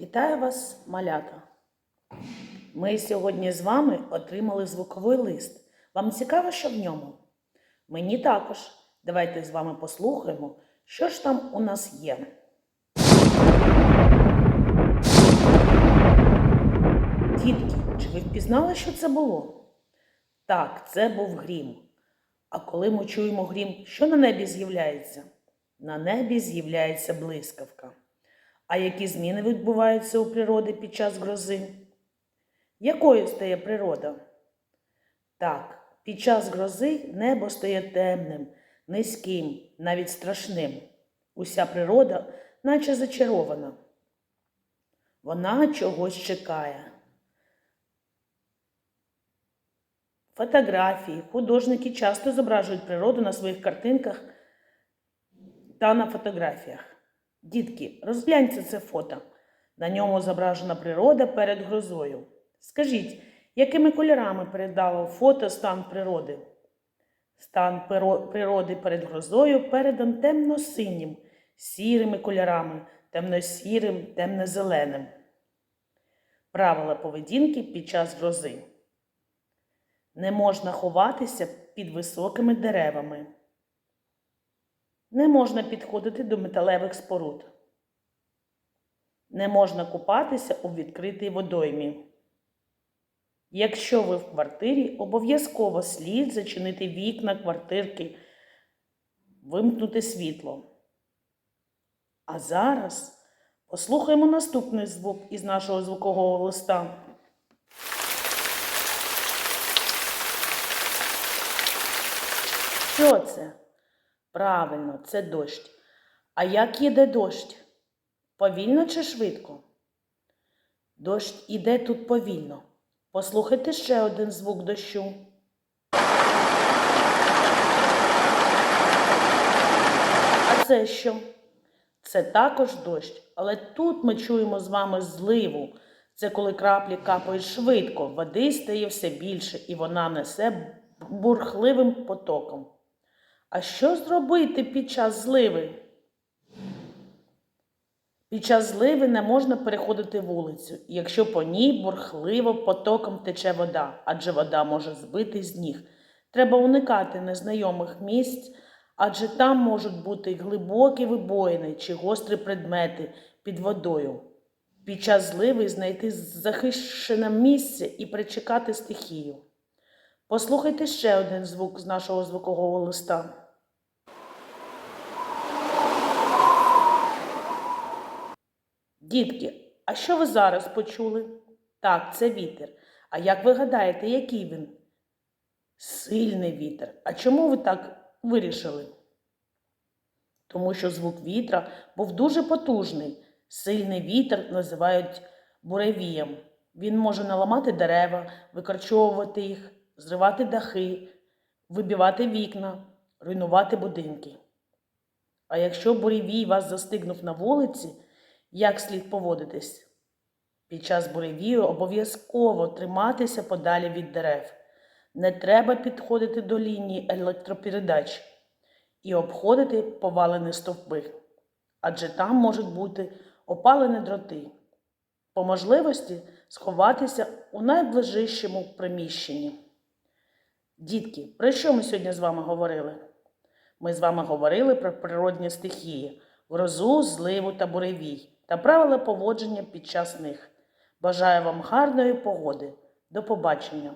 Вітаю вас, малята! Ми сьогодні з вами отримали звуковий лист. Вам цікаво, що в ньому? Мені також. Давайте з вами послухаємо, що ж там у нас є. Дітки, чи ви впізнали, що це було? Так, це був грім. А коли ми чуємо грім, що на небі з'являється? На небі з'являється блискавка. А які зміни відбуваються у природі під час грози? Якою стає природа? Так, під час грози небо стає темним, низьким, навіть страшним. Уся природа, наче зачарована. Вона чогось чекає. Фотографії, художники часто зображують природу на своїх картинках та на фотографіях. Дітки, розгляньте це фото. На ньому зображена природа перед грозою. Скажіть, якими кольорами передало фото стан природи? Стан природи перед грозою передан темно-синім, сірими кольорами, темно-сірим, темно-зеленим. Правила поведінки під час грози. Не можна ховатися під високими деревами. Не можна підходити до металевих споруд. Не можна купатися у відкритій водоймі. Якщо ви в квартирі, обов'язково слід зачинити вікна квартирки, вимкнути світло. А зараз послухаємо наступний звук із нашого звукового листа. Що це? Правильно, це дощ. А як їде дощ? Повільно чи швидко? Дощ іде тут повільно. Послухайте ще один звук дощу. А це що? Це також дощ, але тут ми чуємо з вами зливу. Це коли краплі капають швидко, води стає все більше, і вона несе бурхливим потоком. А що зробити під час зливи? Під час зливи не можна переходити вулицю, якщо по ній бурхливо потоком тече вода, адже вода може збити з ніг. Треба уникати незнайомих місць, адже там можуть бути глибокі вибоїни чи гострі предмети під водою. Під час зливи знайти захищене місце і причекати стихію. Послухайте ще один звук з нашого звукового листа. Дітки, а що ви зараз почули? Так, це вітер. А як ви гадаєте, який він? Сильний вітер. А чому ви так вирішили? Тому що звук вітра був дуже потужний. Сильний вітер називають буревієм. Він може наламати дерева, викорчовувати їх, зривати дахи, вибивати вікна, руйнувати будинки. А якщо буревій вас застигнув на вулиці, як слід поводитись? Під час буревію обов'язково триматися подалі від дерев. Не треба підходити до лінії електропередач і обходити повалені стовпи, адже там можуть бути опалені дроти. По можливості сховатися у найближчому приміщенні. Дітки, про що ми сьогодні з вами говорили? Ми з вами говорили про природні стихії, грозу, зливу та буревій та правила поводження під час них. Бажаю вам гарної погоди. До побачення!